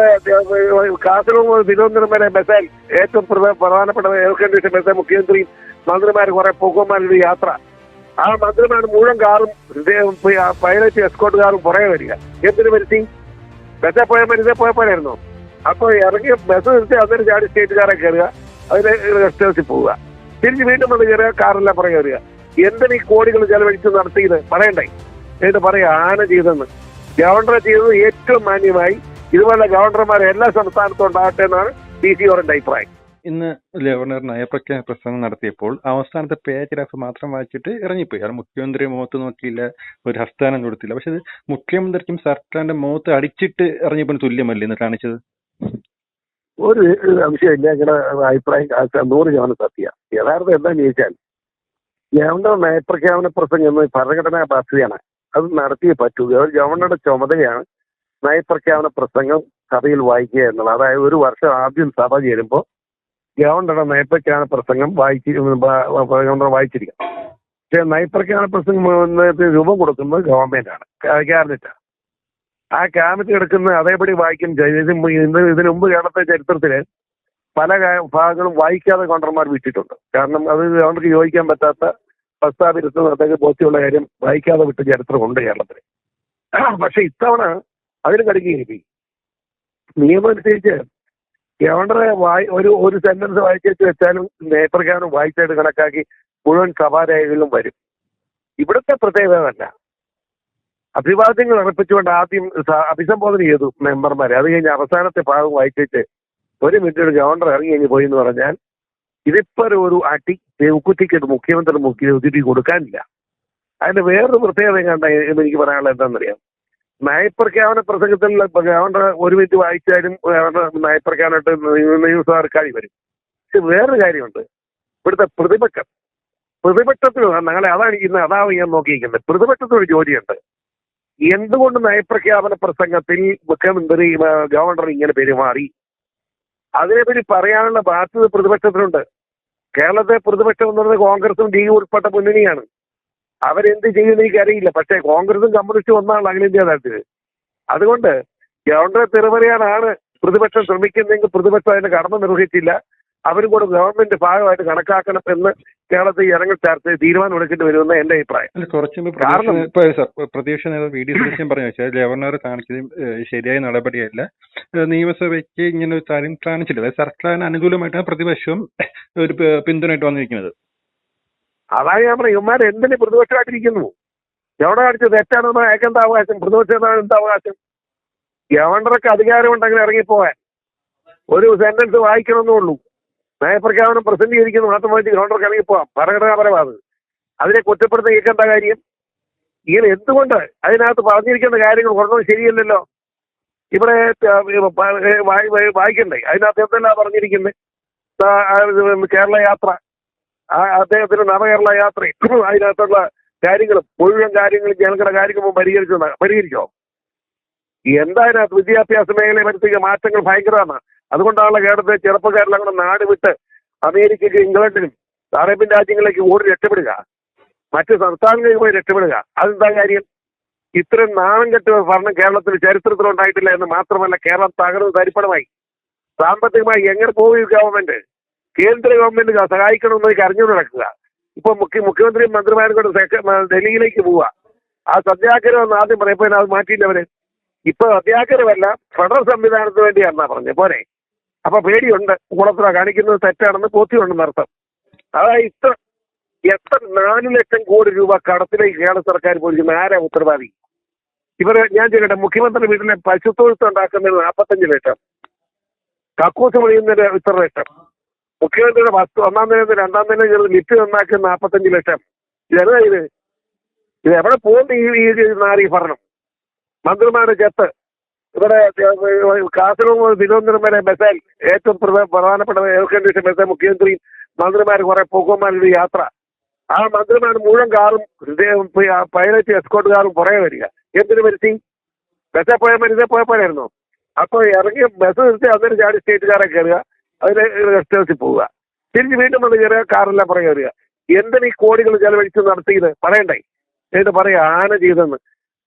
ഇവിടെ കാസർഗോഡ് മുതൽ തിരുവനന്തപുരം വരെ ബസ്സിൽ ഏറ്റവും പ്രധ- പ്രധാനപ്പെട്ട എയർ കണ്ടീഷൻ ബസ് മുഖ്യമന്ത്രി മന്ത്രിമാർ കുറെ പോകുമാരുടെ യാത്ര. ആ മന്ത്രിമാർ മുഴുവൻ കാറും പൈലറ്റ് എസ്കോട്ട് കാറും പുറകെ വരിക. എന്തിനു വരുത്തി ബസ്സിൽ പോയ മരുന്നേ പോയ പോലെയായിരുന്നു. അപ്പൊ ഇറങ്ങി ബസ് നിർത്തി അന്നേരം ചാടി സ്റ്റേറ്റുകാരെ കയറുക അതിന് റെസ്റ്റ് ഹൗസിൽ പോവുക. തിരിച്ച് വീണ്ടും വന്ന് കയറുക കാറെല്ലാം പുറകെ വരിക. എന്തിന് ഈ കോടികൾ ചെലവഴിച്ച് നടത്തിയത്? പറയണ്ടേ? എന്നിട്ട് പറയാ ആന ചെയ്തെന്ന്. ഗവർണർ ചെയ്തത് ഏറ്റവും മാന്യമായി ഇതുപോലെ ഗവർണർമാർ എല്ലാ സംസ്ഥാനത്തും ഉണ്ടാകട്ടെ എന്നാണ് ഡി സി ഓറിന്റെ അഭിപ്രായം. ഇന്ന് ഗവർണർ നയപ്രഖ്യാപന പ്രസംഗം നടത്തിയപ്പോൾ അവസാനത്തെ പാരഗ്രാഫ് മാത്രം വായിച്ചിട്ട് ഇറങ്ങിപ്പോയി. അത് മുഖ്യമന്ത്രി മുഖത്ത് നോക്കിയില്ല ഒരു ഹസ്താനം കൊടുത്തില്ല. പക്ഷെ ഇത് മുഖ്യമന്ത്രിക്കും സർക്കാരിന്റെ മുഖത്ത് അടിച്ചിട്ട് ഇറങ്ങിയപ്പോൾ തുല്യമല്ലേ ഇന്ന് കാണിച്ചത്? ഒരു സംശയമില്ല ഞങ്ങളുടെ അഭിപ്രായം നൂറ് ശതമാനം സത്യ. യഥാർത്ഥം എന്താന്ന് ചോദിച്ചാൽ ഗവർണർ നയപ്രഖ്യാപന പ്രസംഗം എന്ന ഭരണഘടനാ ബാധ്യതയാണ് അത് നടത്തിയേ പറ്റൂ. ഗവ- ഗവർണറുടെ ചുമതലയാണ് നയപ്രഖ്യാപന പ്രസംഗം സഭയിൽ വായിക്കുക എന്നുള്ളത്. അതായത് ഒരു വർഷം ആദ്യം സഭ ചേരുമ്പോൾ ഗവർണറുടെ നയപ്രഖ്യാപന പ്രസംഗം വായിച്ച് ഗവർണർ വായിച്ചിരിക്കണം. പക്ഷേ നയപ്രഖ്യാപന പ്രസംഗം രൂപം കൊടുക്കുന്നത് ഗവൺമെന്റാണ് ക്യാബിനറ്റാണ് ആ ക്യാബിനറ്റ് എടുക്കുന്ന അതേപടി വായിക്കും ഇതിനു മുമ്പ് കേരളത്തെ ചരിത്രത്തിൽ പല ഭാഗങ്ങളും വായിക്കാതെ ഗവർണർമാർ വിട്ടിട്ടുണ്ട്. കാരണം അത് ഗവർണർക്ക് യോജിക്കാൻ പറ്റാത്ത പ്രസ്താവിരുത്തുന്ന അദ്ദേഹം ബോധ്യമുള്ള കാര്യം വായിക്കാതെ വിട്ട ചരിത്രമുണ്ട് കേരളത്തിൽ. പക്ഷെ ഇത്തവണ അതിന് കടുക്കുകയും നിയമം അനുസരിച്ച് ഗവർണറെ വായി ഒരു ഒരു സെന്റൻസ് വായിച്ചു വെച്ചാലും നേത്രഗാനം വായിച്ചായിട്ട് കണക്കാക്കി മുഴുവൻ സഭാരേഖകളിലും വരും ഇവിടുത്തെ പ്രത്യേകത അല്ല അഭിവാദ്യങ്ങൾ അർപ്പിച്ചുകൊണ്ട് ആദ്യം അഭിസംബോധന ചെയ്തു മെമ്പർമാരെ അത് കഴിഞ്ഞ് അവസാനത്തെ ഭാഗം വായിച്ചിട്ട് ഒരു മിനിറ്റ് ഗവർണർ ഇറങ്ങി കഴിഞ്ഞ് പോയി എന്ന് പറഞ്ഞാൽ ഇതിപ്പോ ഒരു അടി ഉക്കുറ്റിക്ക് മുഖ്യമന്ത്രി മുഖ്യമന്ത്രി കൊടുക്കാനില്ല അതിന്റെ വേറൊരു പ്രത്യേകത എന്ന് എനിക്ക് പറയാനുള്ളത് എന്താണെന്നറിയാം നയപ്രഖ്യാപന പ്രസംഗത്തിൽ അവരുടെ ഒരു മിനിറ്റ് വായിച്ചാലും ഗവർണർ നയപ്രഖ്യാപനമായിട്ട് നിയമസഭക്കാരി വരും. പക്ഷെ വേറൊരു കാര്യമുണ്ട്. ഇവിടുത്തെ പ്രതിപക്ഷം. പ്രതിപക്ഷത്തിന് ഞങ്ങളെ അതാണ് ഇന്ന് അതാണ് ഞാൻ നോക്കിയിരിക്കുന്നത്. പ്രതിപക്ഷത്തിനൊരു ജോലിയുണ്ട്. എന്തുകൊണ്ട് നയപ്രഖ്യാപന പ്രസംഗത്തിൽ മുഖ്യമന്ത്രി ഗവർണർ ഇങ്ങനെ പെരുമാറി? അതിനെപ്പറ്റി പറയാനുള്ള ബാധ്യത പ്രതിപക്ഷത്തിനുണ്ട്. കേരളത്തെ പ്രതിപക്ഷം എന്ന് പറയുന്നത് കോൺഗ്രസും ഡി ഉൾപ്പെട്ട മുന്നണിയാണ്. അവരെന്ത് ചെയ്യുമെന്ന് എനിക്കറിയില്ല. പക്ഷേ കോൺഗ്രസും കമ്മ്യൂണിസ്റ്റും ഒന്നാണ് അഖിലേന്ത്യാ തലത്തിൽ അതുകൊണ്ട് ഗവർണറെ തെറിപറയാനാണ് പ്രതിപക്ഷം ശ്രമിക്കുന്നതെങ്കിൽ പ്രതിപക്ഷം അതിന്റെ കടമ നിർവഹിച്ചില്ല. അവരും കൂടെ ഗവൺമെന്റ് ഭാഗമായിട്ട് കണക്കാക്കണം എന്ന് കേരളത്തിൽ ജനങ്ങൾ ചർച്ച തീരുമാനം എടുക്കേണ്ടി വരുമെന്ന് എന്റെ അഭിപ്രായം. കുറച്ച് പ്രതിപക്ഷ നേതാവ് വി ഡി സതീശൻ പറഞ്ഞു വെച്ചാൽ ഗവർണർ കാണിച്ചത് ശരിയായ നടപടിയല്ല. നിയമസഭയ്ക്ക് ഇങ്ങനെ ഒരു കാര്യം കാണിച്ചില്ല സർക്കാരിന് അനുകൂലമായിട്ടാണ് പ്രതിപക്ഷം ഒരു പിന്തുണയിട്ട് വന്നിരിക്കുന്നത്. അതാണ് ഞാൻ പറയും ഇവന്മാർ എന്തിന് പ്രതിപക്ഷമായിട്ടിരിക്കുന്നു? എവിടെ കാണിച്ചത് തെറ്റാണെന്ന് അയക്കേണ്ട അവകാശം? പ്രതിപക്ഷം എന്താ അവകാശം? ഗവർണർക്ക് അധികാരമുണ്ടെങ്കിൽ ഇറങ്ങിപ്പോവാൻ. ഒരു സെന്റൻസ് വായിക്കണമെന്നേ ഉള്ളൂ. നയപ്രഖ്യാപനം പ്രസിദ്ധീകരിക്കുന്നു മാത്രമായിട്ട് ഗവർണർക്ക് ഇറങ്ങിപ്പോവാം. ഭരണഘടനാപരമാണ് അതിനെ കുറ്റപ്പെടുത്തി കേൾക്കേണ്ട കാര്യം? ഇങ്ങനെ എന്തുകൊണ്ട് അതിനകത്ത് പറഞ്ഞിരിക്കേണ്ട കാര്യങ്ങൾ കുറഞ്ഞത് ശരിയല്ലല്ലോ? ഇവിടെ വായി- വായി- വായിക്കണ്ടേ? അതിനകത്ത് എന്തെല്ലാം പറഞ്ഞിരിക്കുന്നത് കേരള യാത്ര. ആ അദ്ദേഹത്തിന്റെ നവകേരള യാത്രയും അതിനകത്തുള്ള കാര്യങ്ങളും മുഴുവൻ കാര്യങ്ങളും ജനങ്ങളുടെ കാര്യങ്ങളും പരിഹരിച്ചു പരിഹരിച്ചോ? എന്താ അതിനകത്ത് വിദ്യാഭ്യാസ മേഖലയെ വരുത്തിയ മാറ്റങ്ങൾ ഭയങ്കരമാണ്. അതുകൊണ്ടാണല്ലോ കേരളത്തിലെ ചെറുപ്പക്കാരെല്ലാം കൂടെ നാട് വിട്ട് അമേരിക്കയ്ക്കും ഇംഗ്ലണ്ടിനും അറേബ്യൻ രാജ്യങ്ങളിലേക്ക് ഓടി രക്ഷപ്പെടുക. മറ്റ് സംസ്ഥാനങ്ങളിലേക്ക് പോയി രക്ഷപ്പെടുക. അതെന്താ കാര്യം? ഇത്രയും നാണം കെട്ട് ഭരണം കേരളത്തിൽ ചരിത്രത്തിൽ ഉണ്ടായിട്ടില്ല എന്ന് മാത്രമല്ല കേരളം തകർന്ന് തരിപ്പണമായി. സാമ്പത്തികമായി എങ്ങനെ പോകും ഗവൺമെന്റ് കേന്ദ്ര ഗവൺമെന്റ് സഹായിക്കണമെന്ന് അറിഞ്ഞു നടക്കുക. ഇപ്പൊ മുഖ്യ മുഖ്യമന്ത്രിയും മന്ത്രിമാരും കൂടെ ഡൽഹിയിലേക്ക് പോവുക. ആ സത്യാഗ്രഹം എന്ന് ആദ്യം പറയപ്പോ അത് മാറ്റിയില്ല അവർ. ഇപ്പൊ സത്യാഗ്രഹമല്ല ഫെഡറൽ സംവിധാനത്തിന് വേണ്ടിയാണെന്നാ പറഞ്ഞത് പോരെ. അപ്പൊ പേടിയുണ്ട്. കുളത്തില കാണിക്കുന്നത് തെറ്റാണെന്ന് ബോധ്യമുണ്ടെന്ന് അർത്ഥം. അതായത് ഇത്ര എത്ര നാല് ലക്ഷം കോടി രൂപ കടത്തിലേക്ക് കേരള സർക്കാർ പോയിരിക്കുന്ന. ആരാ ഉത്തരവാദി? ഇവർ ഞാൻ ചോദിക്കട്ടെ. മുഖ്യമന്ത്രി വീട്ടിലെ പശുത്തൊഴുത്ത് ഉണ്ടാക്കുന്നതിന് നാൽപ്പത്തഞ്ച് ലക്ഷം. കക്കൂസ് പണിയുന്നതിന് ഇത്ര ലക്ഷം. മുഖ്യമന്ത്രിയുടെ വസ്തു ഒന്നാം നില രണ്ടാം നില ചേർന്ന് ലിറ്റ് നന്നാക്കി നാൽപ്പത്തഞ്ച് ലക്ഷം. ഇതെന്താ ഇത്. ഇത് എവിടെ പോകുന്നു ഈ നാരി ഭരണം? മന്ത്രിമാരുടെ ചെത്ത്. ഇവിടെ കാസർഗോഡ് മുതൽ തിരുവനന്തപുരം വരെ ബസ്സിൽ ഏറ്റവും പ്രധ- പ്രധാനപ്പെട്ട എയർ കണ്ടീഷൻ ബസ് മുഖ്യമന്ത്രി മന്ത്രിമാർ കുറെ പോക്കുമാരുടെ യാത്ര. ആ മന്ത്രിമാർ മുഴുവൻ കാറും പൈലറ്റ് എസ്കോട്ട് കാറും പുറകെ വരിക. എന്തിനു വരുത്തി? ബസ്സിൽ പോയ മരുന്നേ പോയ പോലെയായിരുന്നു? അപ്പൊ ഇറങ്ങി ബസ് നിർത്തി അന്നേരം ചാടി സ്റ്റേറ്റുകാരെ കയറുക. അതിന് റെസ്റ്റ് ഹൗസിൽ പോവുക. തിരിഞ്ഞ് വീണ്ടും വന്ന് കയറുക കാറെല്ലാം പുറകെ എന്തിന് ഈ കോടികൾ ചെലവഴിച്ച് നടത്തിയത്? പറയണ്ടേ എന്നിട്ട് പറയാ ആന ചെയ്തെന്ന്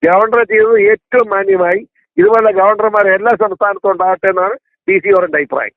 ഗവർണർ ചെയ്തത് ഏറ്റവും മാന്യമായി. ഇതുപോലെ ഗവർണർമാരെ എല്ലാ സംസ്ഥാനത്തും ഉണ്ടാകട്ടെ എന്നാണ് ഡി സി ഓറിന്റെ അഭിപ്രായം.